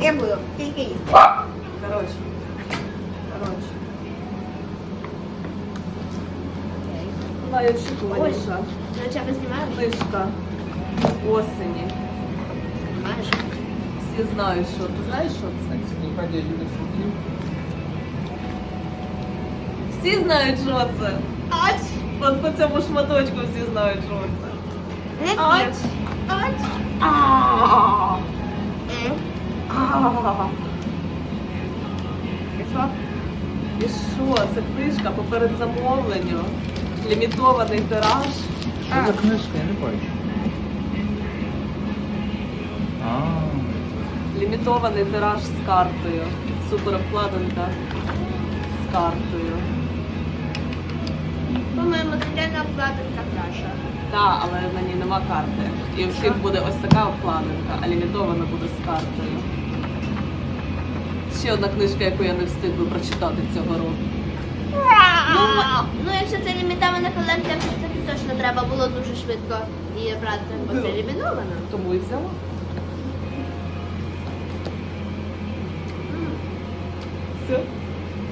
Я буду, тільки їсти. Коротше. Коротше. Найочікуваніша Ну, тебе знімаєш? книжка осені. Знімаєш? Всі знають, що. Ти знаєш, що це? Энциклопедия Юлии Функин. Всі знають, що це. Ач! От по цьому шматочку всі знають, що це. Не І що? І що? Це книжка по передзамовленню. Лімітований тираж. Что за книжка? Я не бачу. Лімітований тираж з картою. Супер обкладинка з картою. По-моєму, дитина обкладинка краша. Так, але на ній нема карти. І у всіх буде ось така обкладинка, а лімітована буде з картою. Ще одна книжка, яку я не встигну прочитати цього року. Ну, ну, якщо це лімітована колекція, то це точно треба було дуже швидко її брати, бо це Да. лімітовано. Тому і взяла. Все.